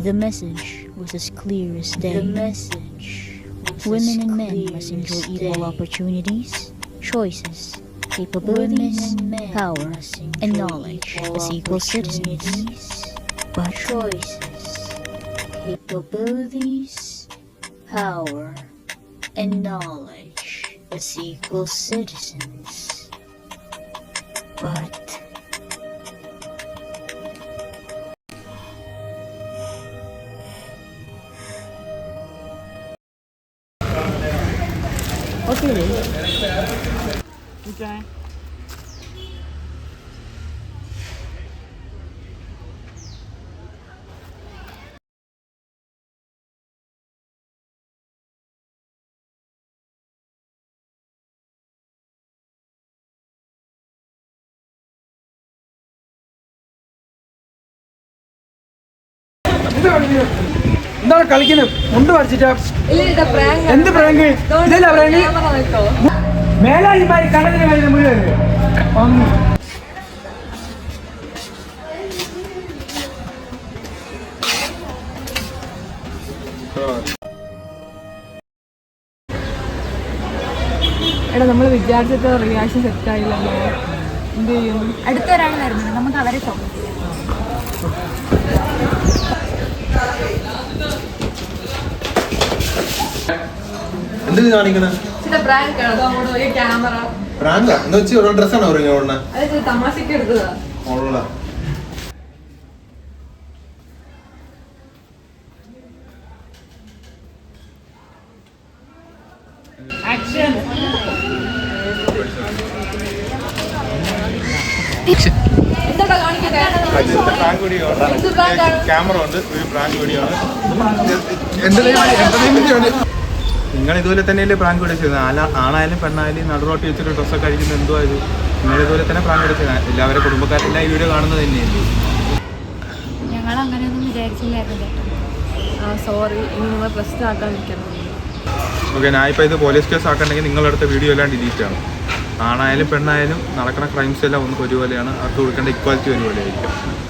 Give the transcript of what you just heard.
The message was as clear as day. The message Women and men must enjoy equal opportunities, choices, capabilities, power, and knowledge as equal citizens. But choices, capabilities, power, and knowledge as equal citizens. Okay. ഇത് എന്താണ് കളിക്കുന്നത്? മുണ്ട് പഠിച്ചിട്ടാ എന്ത് prank? ഇതല്ല prank? മേലായി പോയി കടലിന് കഴിഞ്ഞ മുഴുവൻ എടാ നമ്മൾ വിചാരിച്ചിട്ട് റിയാക്ഷൻ സെറ്റ് ആയില്ലല്ലോ എന്ത് ചെയ്യും? അടുത്തൊരാൾ വരുന്നുണ്ട്. നമുക്ക് അവരെ ചെയ്യാം. എന്ത് കാണിക്കണേ? പ്രാങ്ക് എന്ന് വെച്ച് ഓരോ ഡ്രസ്സാണ് പറയുന്നത് ഓടണ അത് തമാശക്ക് എടുത്തതാ. കാണിക്കട്ടെ പ്രാങ്ക് വീഡിയോ? ക്യാമറ ഉണ്ട് ഒരു പ്രാങ്ക് വീഡിയോ ആണ് നിങ്ങൾ ഇതുപോലെ തന്നെയല്ലേ പ്രാങ്ക് വീഡിയോ ആല ആണായാലും പെണ്ണായാലും നടുറോട്ടി വെച്ചിട്ട് ഡ്രസ്സൊക്കെ കഴിക്കുന്നത് എന്തോ ആയത് നിങ്ങൾ ഇതുപോലെ തന്നെ പ്രാങ്ക് വീഡിയോ ചെയ്യുന്നത് എല്ലാവരും കുടുംബക്കാരെല്ലാം ഈ വീഡിയോ കാണുന്നത് തന്നെയല്ലേ? ഞങ്ങൾ അങ്ങനെയൊന്നും വിചാരിച്ചില്ലായിരുന്നു സോറി ഇനി നിങ്ങൾ പ്രശ്നം ആക്കാതിരിക്കണം ഓക്കെ ഞാൻ ഇപ്പോൾ ഇത് പോലീസ് കേസ് ആക്കണമെങ്കിൽ നിങ്ങളെടുത്ത വീഡിയോ എല്ലാം ഡിലീറ്റ് ആണ് ആണായാലും പെണ്ണായാലും നടക്കുന്ന ക്രൈംസ് എല്ലാം ഒന്ന് ഒരുപോലെയാണ്. അവർക്ക് കൊടുക്കേണ്ട ഇക്വാലിറ്റി ഒരുപോലെയായിരിക്കും.